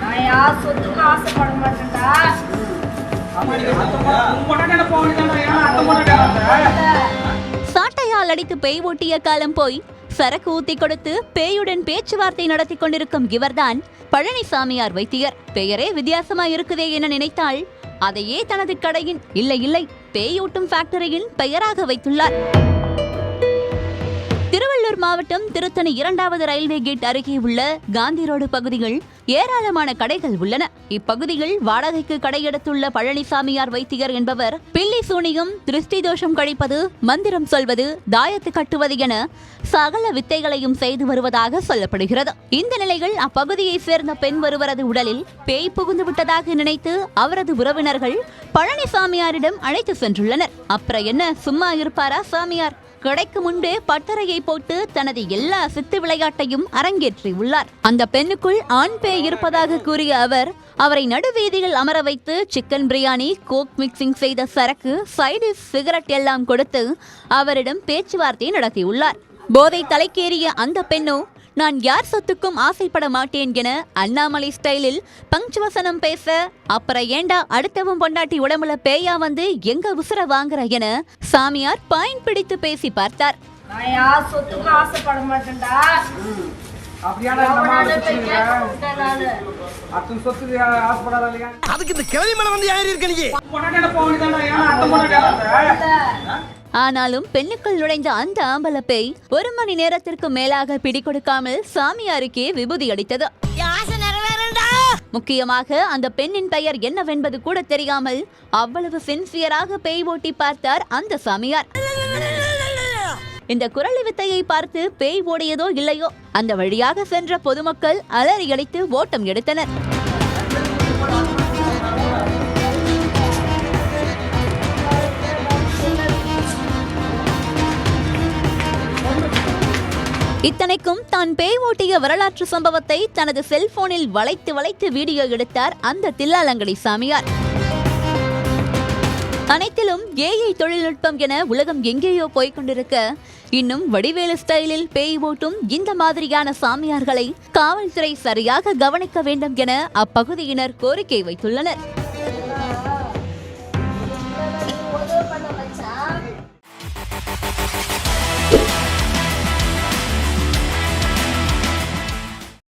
நான் யார் சொத்துக்கு ஆசைப்பட மாட்டேன்டா சாட்டையால் அடித்து பேய் ஓட்டிய காலம் போய் சரக்கு ஊத்தி கொடுத்து பேயுடன் பேச்சுவார்த்தை நடத்தி கொண்டிருக்கும் இவர்தான் பழனிசாமியார் வைத்தியர். பெயரே வித்தியாசமா இருக்குதே என நினைத்தால் அதையே தனது கடையின் இல்லை இல்லை பேயூட்டும் ஃபேக்டரியின் பெயராக வைத்துள்ளார். திருவள்ளூர் மாவட்டம் திருத்தணி இரண்டாவது ரயில்வே கேட் அருகே உள்ள காந்தி ரோடு பகுதிகள் ஏராளமான கடைகள் உள்ளன. இப்பகுதியில் வாடகைக்கு கடை எடுத்துள்ள பழனிசாமியார் வைத்தியர் என்பவர் பில்லி சூனியம் திருஷ்டி தோஷம் கழிப்பது மந்திரம் சொல்வது தாயத்து கட்டுவது என சகல வித்தைகளையும் செய்து வருவதாக சொல்லப்படுகிறது. இந்த நிலையில் அப்பகுதியை சேர்ந்த பெண் ஒருவரது உடலில் பேய் புகுந்து விட்டதாக நினைத்து அவரது உறவினர்கள் பழனிசாமியாரிடம் அழைத்து சென்றுள்ளனர். அப்புறம் என்ன? சும்மா இருப்பாரா சாமியார்? கடைக்கு முன்பே பட்டறையை போட்டு தனது எல்லா சித்து விளையாட்டையும் அரங்கேற்றியுள்ளார் அந்த பெண்ணுக்குள் ஆண் பேய் இருப்பதாக கூறிய அவர் அவரை நடுவீதியில் அமர வைத்து சிக்கன் பிரியாணி கோக் மிக்சிங் செய்த சரக்கு சைடிஷ் சிகரெட் எல்லாம் கொடுத்து அவரிடம் பேச்சுவார்த்தை நடத்தியுள்ளார். போதை தலைக்கேறிய அந்த பெண்ணோ நான் யார் சொத்துக்கும் ஆசைப்பட மாட்டேன் என அண்ணாமலை ஸ்டைலில் பங்க்சுவசனம் பேச அப்புறம் ஏண்டா அடுத்தவன் பொண்டாட்டி உடம்புல பேயா வந்து எங்க உசுர வாங்குற என சாமியார் பாயிண்ட் பிடித்து பேசி பார்த்தார். நான் யார் ஆசைப்பட மாட்டேன்டா. அதுக்கு இந்த கிளவி மேல வந்து ஏறி இருக்க நீ? ஆனாலும் பெண்ணுக்குள் நுழைந்த அந்த ஆம்பல பேய் ஒரு மணி நேரத்திற்கு மேலாக பிடிகொடுக்காமல் சாமியாருக்கே விபூதி அடித்தது முக்கியமாக அந்த பெண்ணின் பெயர் என்னவென்பது கூட தெரியாமல் அவ்வளவு சின்சியராக பேய் ஓட்டி பார்த்தார் அந்த சாமியார். இந்த குரலி வித்தையை பார்த்து பேய் ஓடியதோ இல்லையோ அந்த வழியாக சென்ற பொதுமக்கள் அலறி அடித்து ஓட்டம் எடுத்தனர். இத்தனைக்கும் தான் பேய் ஓட்டிய வரலாற்று சம்பவத்தை தனது செல்போனில் வளைத்து வளைத்து வீடியோ எடுத்தார் அந்த தில்லாலங்கடி சாமியார். அனைத்திலும் ஏஐ தொழில்நுட்பம் என உலகம் எங்கேயோ போய்க் கொண்டிருக்க இன்னும் வடிவேலு ஸ்டைலில் பேய் ஓட்டும் இந்த மாதிரியான சாமியார்களை காவல்துறை சரியாக கவனிக்க வேண்டும் என அப்பகுதியினர் கோரிக்கை வைத்துள்ளனர்.